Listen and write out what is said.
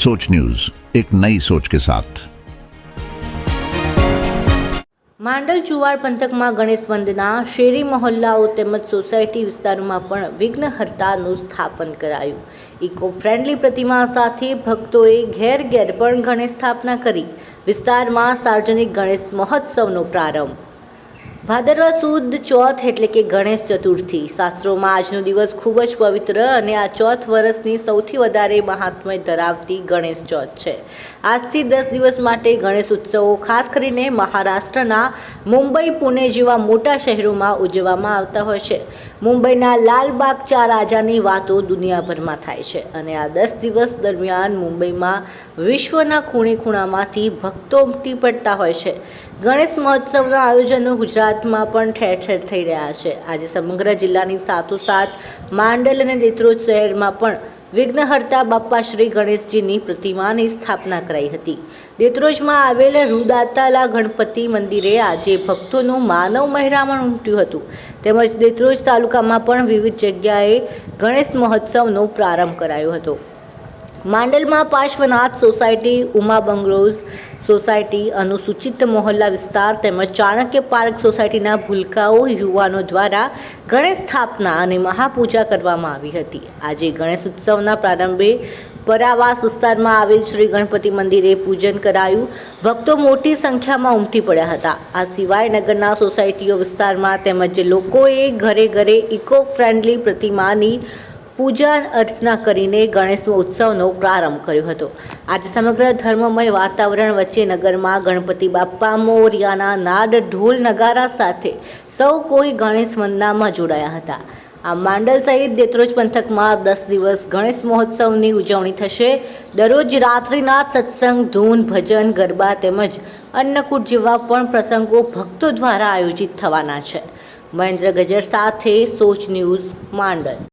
सोच न्यूज एक नई सोच के साथ માંડલ ચુવાડ પંથકમાં ગણેશ વંદના શેરી મહોલ્લાઓ તેમજ સોસાયટી વિસ્તારોમાં પણ વિઘ્નહર્તાનું સ્થાપન કરાયું ઇકો ફ્રેન્ડલી પ્રતિમા સાથે ભક્તોએ ઘેર ઘેર પણ ગણેશ સ્થાપના કરી વિસ્તારમાં સાર્વજનિક ગણેશ મહોત્સવનો પ્રારંભ ભાદરવા સુદ ચોથ એટલે કે ગણેશ ચતુર્થી. શાસ્ત્રોમાં આજનો દિવસ ખૂબ જ પવિત્ર અને આ ચોથ વર્ષની સૌથી વધારે મહાત્મ્ય ધરાવતી ગણેશ ચોથ છે. આજથી દસ દિવસ માટે ગણેશ ઉત્સવો ખાસ કરીને મહારાષ્ટ્રના મુંબઈ, પુણે જેવા મોટા શહેરોમાં ઉજવવામાં આવતા હોય છે. મુંબઈના લાલબાગ ચાર રાજાની વાતો દુનિયાભરમાં થાય છે અને આ દસ દિવસ દરમિયાન મુંબઈમાં વિશ્વના ખૂણે ખૂણામાંથી ભક્તો ઉમટી પડતા હોય છે. ગણેશ મહોત્સવના આયોજનો ગુજરાતમાં પણ ઠેર ઠેર થઈ રહ્યા છે. આજે સમગ્ર જિલ્લાની સાથોસાથ માંડલ અને દેત્રોજ શહેરમાં પણ વિઘ્નહર્તા બાપ્પા શ્રી ગણેશજીની પ્રતિમાની સ્થાપના કરાઈ હતી. દેત્રોજમાં આવેલ રૂદાતાલા ગણપતિ મંદિરે આજે ભક્તોનું માનવ મહેરામણ ઉમટ્યું હતું. તેમજ દેત્રોજ તાલુકામાં પણ વિવિધ જગ્યાએ ગણેશ મહોત્સવનો પ્રારંભ કરાયો હતો. માંડલમાં Parshwanath society, Uma bungalows society, અનુસૂચિત મોહલ્લા વિસ્તાર તેમજ ચાણક્ય પાર્ક સોસાયટીના ભૂલકાઓ યુવાનો દ્વારા ગણેશ સ્થાપના અને મહાપૂજા કરવામાં આવી હતી. આજે ગણેશ ઉત્સવના પ્રારંભે પરાવાસ વિસ્તારમાં આવેલ શ્રી ગણપતિ મંદિરે પૂજન કરાયું. ભક્તો મોટી સંખ્યામાં ઉમટી પડ્યા હતા. આ સિવાય નગરના સોસાયટીઓ વિસ્તારમાં તેમજ લોકોએ ઘરે ઘરે ઇકો ફ્રેન્ડલી પ્રતિમાની પૂજા અર્ચના કરીને ગણેશ ઉત્સવનો પ્રારંભ કર્યો હતો. આજે સમગ્ર ધર્મમય વાતાવરણ વચ્ચે નગરમાં ગણપતિ બાપ્પા, મોરિયાના નાદ, ઢોલ, નગારા સાથે સૌ કોઈ ગણેશ વંદનામાં જોડાયા હતા. આ માંડલ સહિત દેત્રોજ પંથકમાં દસ દિવસ ગણેશ મહોત્સવની ઉજવણી થશે. દરરોજ રાત્રિના સત્સંગ, ધૂન, ભજન, ગરબા તેમજ અન્નકૂટ જેવા પણ પ્રસંગો ભક્તો દ્વારા આયોજિત થવાના છે. મહેન્દ્ર ગજર સાથે સોચ ન્યૂઝ માંડલ.